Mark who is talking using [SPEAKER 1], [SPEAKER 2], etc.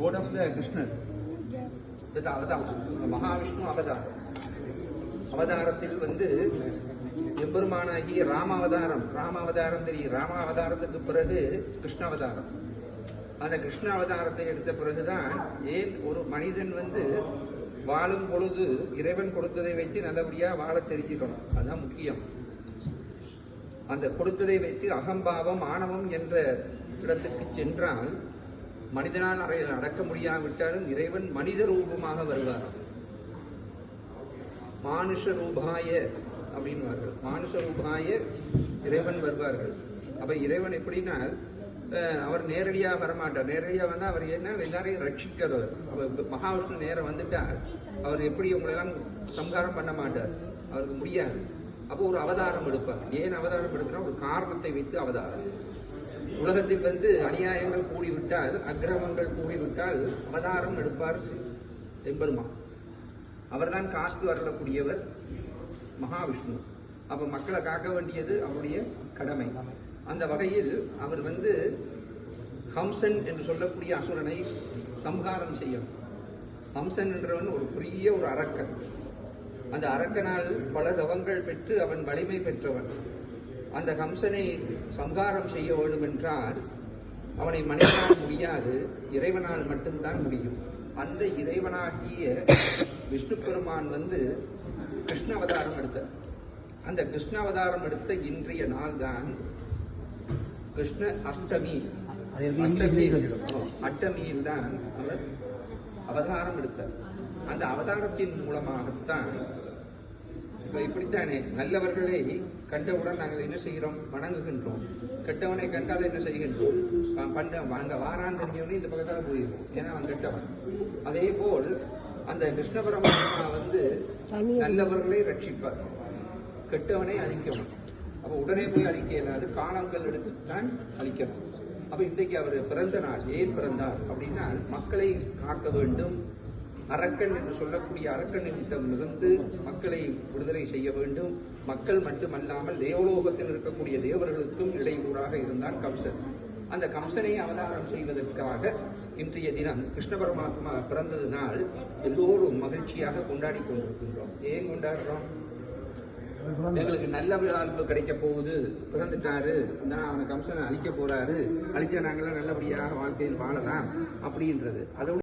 [SPEAKER 1] Code of the கிருஷ்ணர் இது அவதாரம் மகாவிஷ்ணு அவதாரம் அவதாரத்தில் வந்து எம்பெருமானாகிய ராம அவதாரம் ராம அவதாரம் தெரியும். ராம அவதாரத்துக்கு பிறகு கிருஷ்ண அவதாரம் அந்த கிருஷ்ண அவதாரத்தை எடுத்த பிறகுதான் ஏன் ஒரு மனிதன் வந்து வாழும் பொழுது இறைவன் கொடுத்ததை வச்சு நல்லபடியா வாழ தெரிஞ்சுக்கணும்? அதுதான் முக்கியம். அந்த கொடுத்ததை வைத்து அகம்பாவம் ஆணவம் என்ற இடத்துக்கு சென்றால் மனிதனால் அதை அடக்க முடியாவிட்டாலும் இறைவன் மனித ரூபமாக வருவார். மானுஷ ரூபாய அப்படின்வார்கள் மானுஷ ரூபாய இறைவன் வருவார்கள். அப்ப இறைவன் எப்படின்னா அவர் நேரடியாக வரமாட்டார். நேரடியாக வந்தால் அவர் என்ன எல்லாரையும் ரட்சிக்கிறவர் அவர் மகாவிஷ்ணு நேரம் வந்துட்டார். அவர் எப்படி உங்களெல்லாம் சம்ஹாரம் பண்ண மாட்டார்? அவருக்கு முடியாது. அப்போ ஒரு அவதாரம் எடுப்பார். ஏன் அவதாரம் எடுக்கிறார் ஒரு காரணத்தை வைத்து அவதாரம். உலகத்தில் வந்து அநியாயங்கள் கூடிவிட்டால் அக்கிரமங்கள் கூடிவிட்டால் அவதாரம் எடுப்பார் எம்பெருமான் அவர்தான் காத்து வரலக்கூடியவர் மகாவிஷ்ணு. அப்ப மக்களை காக்க வேண்டியது அவருடைய கடமை. அந்த வகையில் அவர் வந்து ஹம்சன் என்று சொல்லக்கூடிய அசுரனை சம்ஹாரம் செய்யும் ஹம்சன் என்றவன் ஒரு பெரிய ஒரு அரக்கன். அந்த அரக்கனால் பல தவங்கள் பெற்று அவன் வலிமை பெற்றவன். அந்த கம்சனை சம்ஹாரம் செய்ய வேண்டும் என்றால் அவனை மனிதனால் முடியாது இறைவனால் மட்டும்தான் முடியும். அந்த இறைவனாகிய விஷ்ணு பெருமான் வந்து கிருஷ்ண அவதாரம் எடுத்தார் அந்த கிருஷ்ண அவதாரம் எடுத்த இன்றைய நாள் தான் கிருஷ்ண அஷ்டமி. அஷ்டமியில் தான் அவர் அவதாரம் எடுத்தார். அந்த அவதாரத்தின் மூலமாகத்தான் இப்படித்தானே? நல்லவர்களை கண்டவுடன் நாங்கள் என்ன செய்கிறோம்? வணங்குகின்றோம். கெட்டவனை கண்டால் என்ன செய்கின்றோம்? பண்ண அங்க வாரான் தெரிஞ்சவனே இந்த பக்கத்தால போயிருவோம். ஏன்னா அவன் கெட்டவன். அதே போல் அந்த கிருஷ்ண பரமாத்மா வந்து நல்லவர்களை ரட்சிப்பார். கெட்டவனை அழிக்கணும். அப்ப உடனே போய் அழிக்க இயலாது காலங்கள் எடுத்துத்தான் அழிக்கணும். அப்ப இன்றைக்கு அவர் பிறந்த நாள். ஏன் பிறந்தார்? அப்படின்னா மக்களை காக்க வேண்டும் அரக்கன் என்று சொல்லக்கூடிய அரக்கனிடம் இருந்து மக்களை விடுதலை செய்ய வேண்டும். மக்கள் மட்டுமல்லாமல் தேவலோகத்தில் இருக்கக்கூடிய தேவர்களுக்கும் இடையூறாக இருந்தான் கம்சன். அந்த கம்சனை அவதாரம் செய்வதற்காக இன்றைய தினம் கிருஷ்ண பரமாத்மா பிறந்தது நாள் எல்லோரும் மகிழ்ச்சியாக கொண்டாடி கொண்டிருக்கின்றோம். ஏன் கொண்டாடுறோம்? எங்களுக்கு நல்ல வாழ்வு கிடைக்க போகுது. பிறந்துட்டாரு. நான் அவனை கம்சனை அழிக்க போறாரு. அழிச்சா நாங்களாம் நல்லபடியாக வாழ்க்கையில் வாழலாம் அப்படின்றது. அதோட